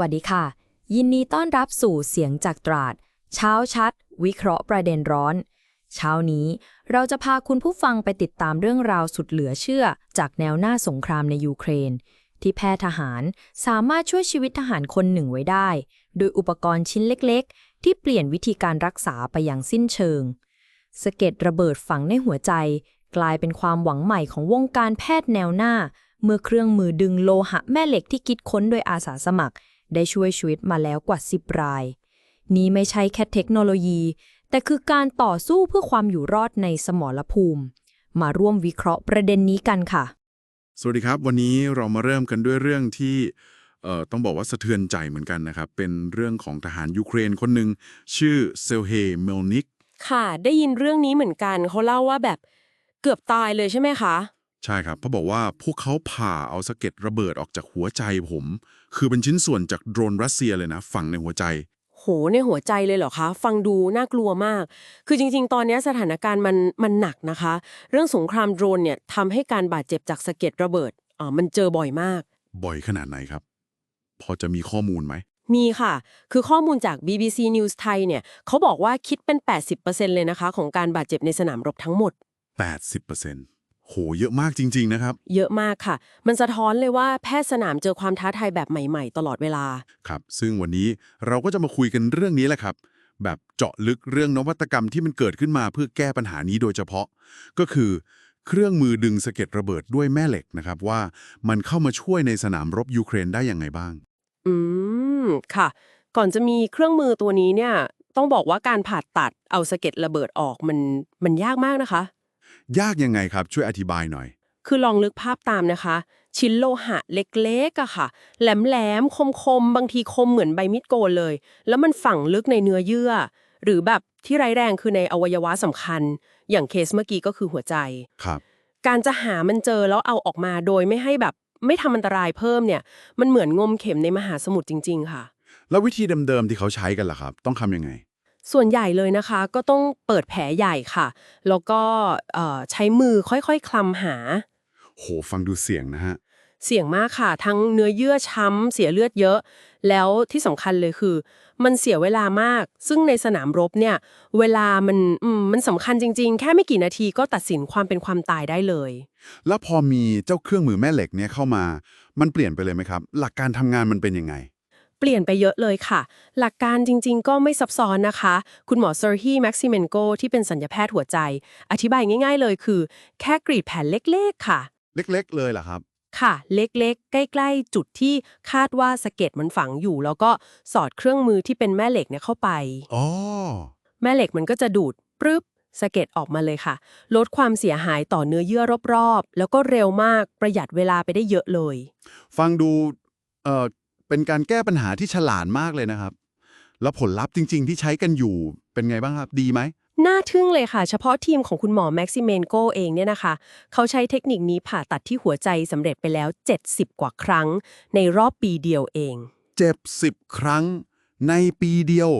วัสดีค่ะ ยินดีต้อนรับสู่เสียงจากตราด เช้าชัด วิเคราะห์ประเด็นร้อน เช้านี้เราจะพาคุณผู้ฟังไปติดตามเรื่องราวสุดเหลือเชื่อ จากแนวหน้าสงครามในยูเครน ที่แพทย์ทหารสามารถช่วยชีวิตทหารคนหนึ่งไว้ได้ โดยอุปกรณ์ชิ้นเล็ก ๆ ที่เปลี่ยนวิธีการรักษาไปอย่างสิ้นเชิงสะเก็ดระเบิดฝังในหัวใจ กลายเป็นความหวังใหม่ของวงการแพทย์แนวหน้า เมื่อเครื่องมือดึงโลหะแม่เหล็กที่คิดค้นโดยอาสาสมัคร ได้ช่วยชีวิตมาแล้วกว่า 10 ราย นี้ไม่ใช่แค่เทคโนโลยี แต่คือการต่อสู้เพื่อความอยู่รอดในสมรภูมิ มาร่วมวิเคราะห์ประเด็นนี้กันค่ะ สวัสดีครับ วันนี้เรามาเริ่มกันด้วยเรื่องที่เอ่อต้องบอกว่าสะเทือนใจเหมือนกันนะครับ เป็นเรื่องของทหารยูเครนคนหนึ่งชื่อเซลเฮเมลนิกค่ะ ได้ยินเรื่องนี้เหมือนกันเขาเล่าว่าแบบเกือบตายเลยใช่ไหมคะ ใช่ครับเขาบอกว่าพวกเขาผ่าเอาสะเก็ดระเบิดออกจากหัวใจผม คือเป็นชิ้นส่วนจากโดรนรัสเซียเลยนะ ฝังในหัวใจ โหในหัวใจเลยเหรอคะ ฟังดูน่ากลัวมาก คือจริง ๆ ตอนนี้สถานการณ์มันมันหนักนะคะ เรื่องสงครามโดรนเนี่ยทำให้การบาดเจ็บจากสะเก็ดระเบิดอ่ามันเจอบ่อยมาก บ่อยขนาดไหนครับ พอจะมีข้อมูลไหมมีค่ะ คือข้อมูลจาก BBC News ไทยเนี่ยเขาบอกว่าคิดเป็น 80%เลยนะคะ ของการบาดเจ็บในสนามรบทั้งหมด 80% โหเยอะมากจริง ๆ นะครับ เยอะมากค่ะ มันสะท้อนเลยว่าแพทย์สนามเจอความท้าทายแบบใหม่ๆ ตลอดเวลา ครับ ซึ่งวันนี้เราก็จะมาคุยกันเรื่องนี้แหละครับ แบบเจาะลึกเรื่องนวัตกรรมที่มันเกิดขึ้นมาเพื่อแก้ปัญหานี้โดยเฉพาะ ก็คือเครื่องมือดึงสะเก็ดระเบิดด้วยแม่เหล็กนะครับว่ามันเข้ามาช่วยในสนามรบยูเครนได้ยังไงบ้าง อืม ค่ะ ก่อนจะมีเครื่องมือตัวนี้เนี่ย ต้องบอกว่าการผ่าตัดเอาสะเก็ดระเบิดออกมันมันยากมากนะคะ ยากยังไงครับ ช่วยอธิบายหน่อย คือลองนึกภาพตามนะคะ ชิ้นโลหะเล็กๆอะค่ะ แหลมๆ คมๆ บางทีคมเหมือนใบมีดโกนเลย แล้วมันฝังลึกในเนื้อเยื่อ หรือแบบที่ร้ายแรงคือในอวัยวะสำคัญ อย่างเคสเมื่อกี้ก็คือหัวใจครับ การจะหามันเจอแล้วเอาออกมาโดยไม่ให้แบบไม่ทำอันตรายเพิ่มเนี่ย มันเหมือนงมเข็มในมหาสมุทรจริง ๆ ค่ะ แล้ววิธีเดิมๆที่เขาใช้กันล่ะครับ ต้องทำยังไง ส่วนใหญ่เลยนะคะ ก็ต้องเปิดแผลใหญ่ค่ะ แล้วก็เอ่อใช้มือค่อยๆ คลำหา โหฟังดูเสี่ยงนะฮะ เสี่ยงมากค่ะ ทั้งเนื้อเยื่อช้ำ เสียเลือดเยอะ แล้วที่สำคัญเลยคือ มันเสียเวลามาก ซึ่งในสนามรบเนี่ย เวลามันอืมมันสำคัญจริงๆ แค่ไม่กี่นาทีก็ตัดสินความเป็นความตายได้เลย แล้วพอมีเจ้าเครื่องมือแม่เหล็กเนี่ยเข้ามา มันเปลี่ยนไปเลยไหมครับ หลักการทำงานมันเป็นยังไง เปลี่ยนไปเยอะเลยค่ะ หลักการจริง ๆ ก็ไม่ซับซ้อนนะคะ คุณหมอเซอร์ฮีแม็กซิเมนโกที่เป็นสัญญแพทย์หัวใจ อธิบายง่าย ๆ เลยคือ แค่กรีดแผ่นเล็กๆค่ะ เล็กๆ เลยเหรอครับ ค่ะ เล็กๆ ใกล้ ๆ จุดที่คาดว่าสะเก็ดมันฝังอยู่ แล้วก็สอดเครื่องมือที่เป็นแม่เหล็กเนี่ยเข้าไป อ๋อ แม่เหล็กมันก็จะดูดปรึ๊บสะเก็ดออกมาเลยค่ะ ลดความเสียหายต่อเนื้อเยื่อรอบๆ แล้วก็เร็วมากประหยัดเวลาไปได้เยอะเลย ฟังดูเอ่อ เป็นการแก้ปัญหาที่ฉลาดมากเลยนะครับ แล้วผลลัพธ์จริง ๆ ที่ใช้กันอยู่เป็นไงบ้างครับ ดีไหม น่าทึ่งเลยค่ะ เฉพาะทีมของคุณหมอแม็กซิเมนโกเองเนี่ยนะคะ เขาใช้เทคนิคนี้ผ่าตัดที่หัวใจสำเร็จไปแล้ว 70 กว่าครั้ง ในรอบปีเดียวเอง เจ็บสิบครั้งในปีเดียว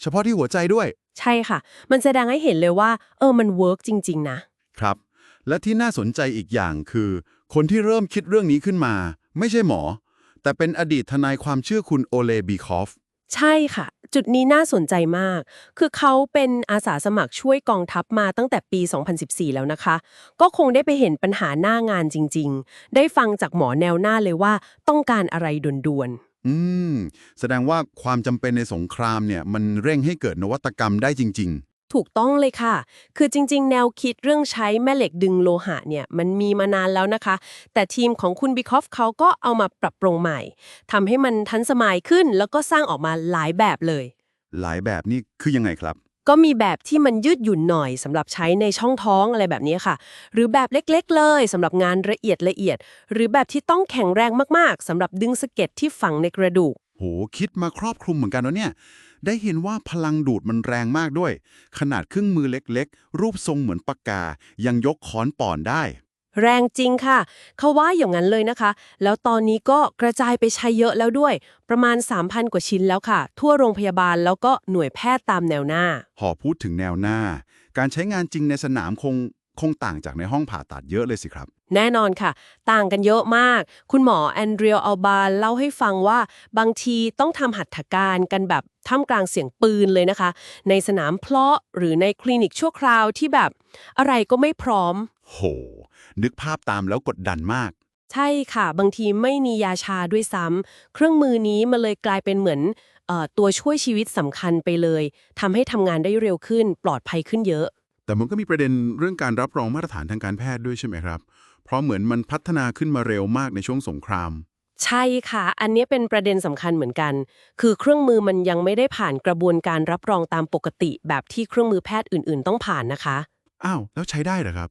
เฉพาะที่หัวใจด้วยใช่ค่ะ มันแสดงให้เห็นเลยว่า เออมันเวิร์กจริง ๆ นะ ครับ และที่น่าสนใจอีกอย่างคือ คนที่เริ่มคิดเรื่องนี้ขึ้นมา ไม่ใช่หมอ แต่เป็นอดีตทนายความชื่อคุณโอเลบีคอฟ ใช่ค่ะ จุดนี้น่าสนใจมาก คือเขาเป็นอาสาสมัครช่วยกองทัพมาตั้งแต่ปี 2014 แล้วนะคะ ก็คงได้ไปเห็นปัญหาหน้างานจริง ๆ ได้ฟังจากหมอแนวหน้าเลยว่าต้องการอะไรด่วนอืม แสดงว่าความจำเป็นในสงครามเนี่ย มันเร่งให้เกิดนวัตกรรมได้จริงๆ ถูกต้องเลยค่ะ คือจริง ๆ แนวคิดเรื่องใช้แม่เหล็กดึงโลหะเนี่ยมันมีมานานแล้วนะคะ แต่ทีมของคุณบิคอฟเขาก็เอามาปรับปรุงใหม่ทำให้มันทันสมัยขึ้น แล้วก็สร้างออกมาหลายแบบเลยๆหลายแบบนี่คือยังไงครับ ก็มีแบบที่มันยืดหยุ่นหน่อยสำหรับใช้ในช่องท้องอะไรแบบนี้ค่ะ หรือแบบเล็กๆ เลยสำหรับงานละเอียดละเอียด หรือแบบที่ต้องแข็งแรงมากๆสำหรับดึงสะเก็ดที่ฝังในกระดูก โหคิดมาครอบคลุมเหมือนกันแล้วเนี่ย ได้เห็นว่าพลังดูดมันแรงมากด้วย ขนาดเครื่องมือเล็กๆ รูปทรงเหมือนปากกา ยังยกค้อนป่อนได้ แรงจริงค่ะ เขาว่าอย่างนั้นเลยนะคะ แล้วตอนนี้ก็กระจายไปใช้เยอะแล้วด้วย ประมาณ 3,000 กว่าชิ้นแล้วค่ะ ทั่วโรงพยาบาลแล้วก็หน่วยแพทย์ตามแนวหน้าพอพูดถึงแนวหน้า การใช้งานจริงในสนามคง คงต่างจากในห้องผ่าตัดเยอะเลยสิครับ แน่นอนค่ะ ต่างกันเยอะมาก คุณหมอแอนเดรียอัลบานเล่าให้ฟังว่าบางทีต้องทำหัตถการกันแบบท่ามกลางเสียงปืนเลยนะคะ ในสนามเพลาะหรือในคลินิกชั่วคราวที่แบบ อะไรก็ไม่พร้อม โห นึกภาพตามแล้วกดดันมาก ใช่ค่ะ บางทีไม่มียาชาด้วยซ้ำเครื่องมือนี้มันเลยกลายเป็นเหมือนเออตัวช่วยชีวิตสำคัญไปเลยทำให้ทำงานได้เร็วขึ้น ปลอดภัยขึ้นเยอะ แต่มันก็มีประเด็นเรื่องการรับรองมาตรฐานทางการแพทย์ด้วยใช่ไหมครับ เพราะเหมือนมันพัฒนาขึ้นมาเร็วมากในช่วงสงคราม ใช่ค่ะ อันนี้เป็นประเด็นสำคัญเหมือนกัน คือเครื่องมือมันยังไม่ได้ผ่านกระบวนการรับรองตามปกติแบบที่เครื่องมือแพทย์อื่น ๆ ต้องผ่านนะคะ อ้าวแล้วใช้ได้เหรอครับ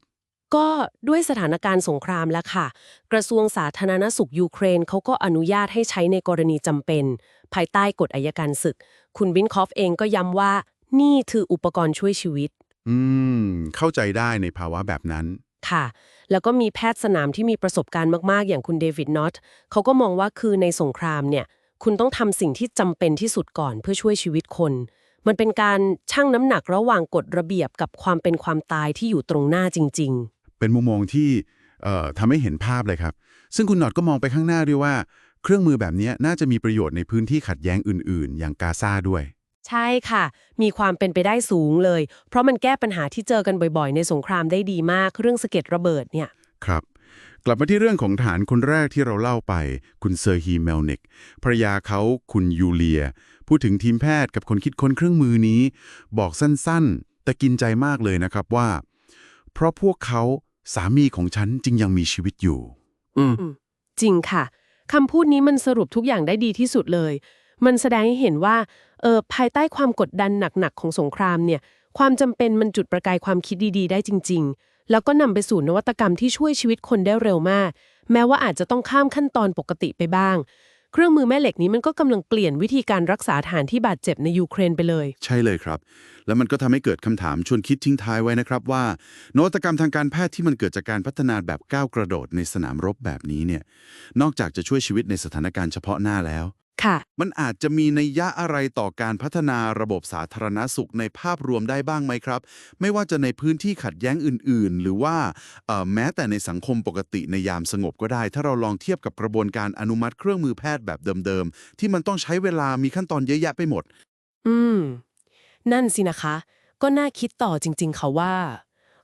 ก็ด้วยสถานการณ์สงครามแล้วค่ะ กระทรวงสาธารณสุขยูเครนเขาก็อนุญาตให้ใช้ในกรณีจำเป็น ภายใต้กฎอัยการศึก คุณวินคอฟเองก็ย้ำว่า นี่คืออุปกรณ์ช่วยชีวิต อืม เข้าใจได้ในภาวะแบบนั้น ค่ะ แล้วก็มีแพทย์สนามที่มีประสบการณ์มากๆ อย่างคุณเดวิดน็อตเขาก็มองว่าคือในสงครามเนี่ย คุณต้องทำสิ่งที่จำเป็นที่สุดก่อนเพื่อช่วยชีวิตคน มันเป็นการชั่งน้ำหนักระหว่างกฎระเบียบกับความเป็นความตายที่อยู่ตรงหน้าจริงๆเป็นมุมมองที่เอ่อทำให้เห็นภาพเลยครับ ซึ่งคุณหนอดก็มองไปข้างหน้าด้วยว่า เครื่องมือแบบนี้น่าจะมีประโยชน์ในพื้นที่ขัดแย้งอื่น ๆ อย่างกาซาด้วย ใช่ค่ะ มีความเป็นไปได้สูงเลย เพราะมันแก้ปัญหาที่เจอกันบ่อยๆ ในสงครามได้ดีมากเรื่องสะเก็ดระเบิดเนี่ยครับ กลับมาที่เรื่องของฐานคนแรกที่เราเล่าไป คุณเซอร์ฮีเมลนิกภรรยาเขาคุณยูเลีย พูดถึงทีมแพทย์กับคนคิดค้นเครื่องมือนี้ บอกสั้นๆ แต่กินใจมากเลยนะครับว่า เพราะพวกเขาสามีของฉันจึงยังมีชีวิตอยู่ อืมจริงค่ะคำพูดนี้มันสรุปทุกอย่างได้ดีที่สุดเลย มันแสดงให้เห็นว่าเออภายใต้ความกดดันหนักๆของสงครามเนี่ยความจำเป็นมันจุดประกายความคิดดีๆ ได้จริง ๆ แล้วก็นำไปสู่นวัตกรรมที่ช่วยชีวิตคนได้เร็วมาก แม้ว่าอาจจะต้องข้ามขั้นตอนปกติไปบ้าง เครื่องมือแม่เหล็กนี้มันก็กำลังเปลี่ยนวิธีการรักษาฐานที่บาดเจ็บในยูเครนไปเลย ใช่เลยครับ แล้วมันก็ทำให้เกิดคำถามชวนคิดทิ้งท้ายไว้นะครับว่า นวัตกรรมทางการแพทย์ที่มันเกิดจากการพัฒนาแบบก้าวกระโดดในสนามรบแบบนี้เนี่ยนอกจากจะช่วยชีวิตในสถานการณ์เฉพาะหน้าแล้ว ค่ะ มันอาจจะมีนัยยะอะไรต่อการพัฒนาระบบสาธารณสุขในภาพรวมได้บ้างไหมครับ ไม่ว่าจะในพื้นที่ขัดแย้งอื่น ๆ หรือว่าเอ่อแม้แต่ในสังคมปกติในยามสงบก็ได้ ถ้าเราลองเทียบกับกระบวนการอนุมัติเครื่องมือแพทย์แบบเดิม ๆ ที่มันต้องใช้เวลามีขั้นตอนเยอะแยะไปหมด อืม นั่นสินะคะ ก็น่าคิดต่อจริง ๆ ค่ะว่า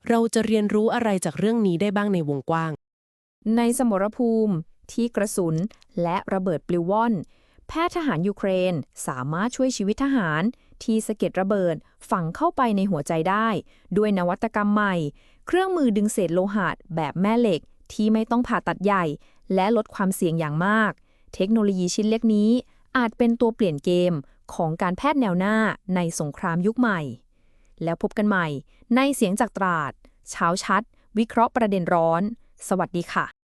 เราจะเรียนรู้อะไรจากเรื่องนี้ได้บ้างในวงกว้าง ในสมรภูมิ ที่กระสุนและระเบิดปลิวว่อน แพทย์ทหารยูเครน สามารถช่วยชีวิตทหาร ที่สะเก็ดระเบิดฝังเข้าไปในหัวใจได้ ด้วยนวัตกรรมใหม่ เครื่องมือดึงเศษโลหะแบบแม่เหล็ก ที่ไม่ต้องผ่าตัดใหญ่ และลดความเสี่ยงอย่างมาก เทคโนโลยีชิ้นเล็กนี้ อาจเป็นตัวเปลี่ยนเกมของการแพทย์แนวหน้าในสงครามยุคใหม่ แล้วพบกันใหม่ ในเสียงจากตราด เช้าชัด วิเคราะห์ประเด็นร้อน สวัสดีค่ะ